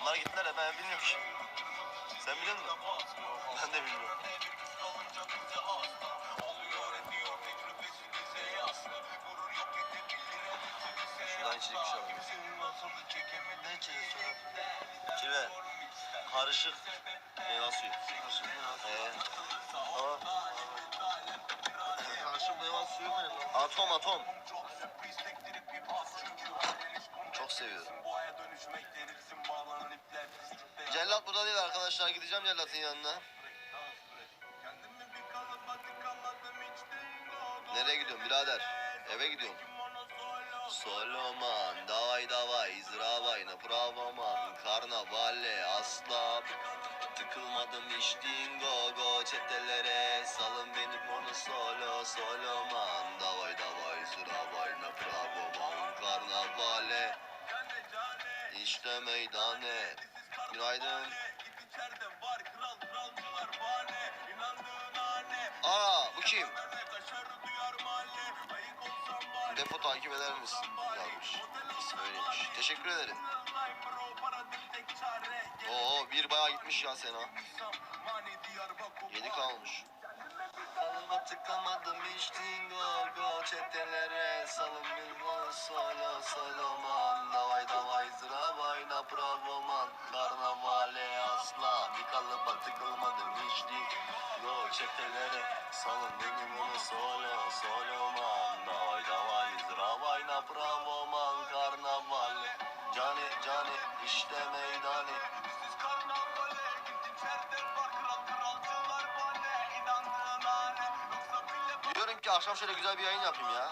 Bunlar gittiler de ben bilmiyorum ki. Sen biliyor musun? Ben de bilmiyorum. Şuradan içecek bir şey alalım. Ne içeceğiz sonra? Cilve. Karışık meyve suyu. Ee, Karşı meyve suyu mu? atom atom. Seviyorum. Cellat burada değil arkadaşlar. Gideceğim Cellat'ın yanına. Nereye gidiyorum birader? Eve gidiyorum. Solomon, davay davay, zravay, na pravoman, karnavale, asla Tıkılmadım içtiğin go go çetelere, salın beni onu solo, Solomon, davay davay, zravay, na pravoman, karnavale İşte meydane, günaydın Aa bu kim? Depo takip eder misin? Yazmış. İsmi. Teşekkür ederim. Oo bir bayağı gitmiş ya Sena. 7 kalmış. Kalıma tıkamadım içtiğin go go çetelere salın bilmon solo davay pravoman karnavale asla bir kalıba tıkılmadım içtiğin go çetelere salın benim onu solo soloman davay davay zravay na pravoman karnavale Cani cani işte meydani Diyorum ki akşam şöyle güzel bir yayın yapayım ya.